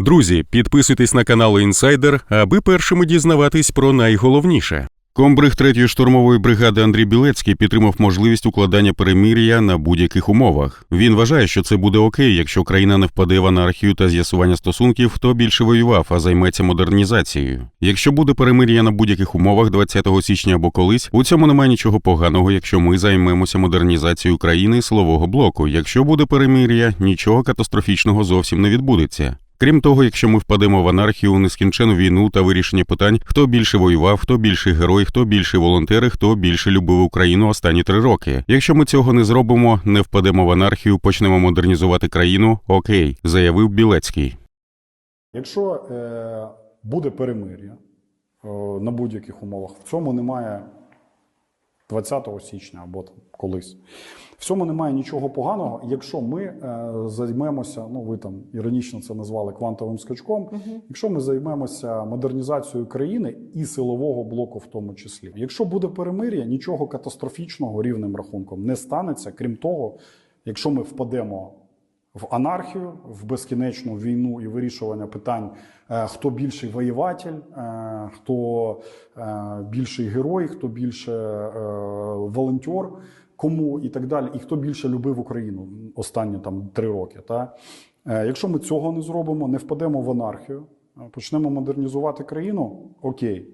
Друзі, підписуйтесь на канал Інсайдер, аби першими дізнаватись про найголовніше. Комбриг 3-ї штурмової бригади Андрій Білецький підтримав можливість укладання перемир'я на будь-яких умовах. Він вважає, що це буде окей, якщо країна не впаде в анархію та з'ясування стосунків, хто більше воював, а займеться модернізацією. Якщо буде перемир'я на будь-яких умовах 20 січня або колись, у цьому немає нічого поганого, якщо ми займемося модернізацією країни силового блоку. Якщо буде перемир'я, нічого катастрофічного зовсім не відбудеться. Крім того, якщо ми впадемо в анархію, нескінчену війну та вирішення питань, хто більше воював, хто більший герой, хто більше волонтери, хто більше любив Україну останні три роки. Якщо ми цього не зробимо, не впадемо в анархію, почнемо модернізувати країну. Окей, заявив Білецький. Якщо е, буде перемир'я е, на будь-яких умовах, в цьому немає 20 січня або там колись. В цьому немає нічого поганого, якщо ми е, займемося, ну ви там іронічно це назвали квантовим скачком. Якщо ми займемося модернізацією країни і силового блоку, в тому числі, якщо буде перемир'я, нічого катастрофічного рівним рахунком не станеться, крім того, якщо ми впадемо в анархію, в безкінечну війну і вирішування питань, е, хто більший воєватель, е, хто е, більший герой, хто більше волонтер, кому і так далі, і хто більше любив Україну останні там три роки. Та? Якщо ми цього не зробимо, не впадемо в анархію, почнемо модернізувати країну, окей.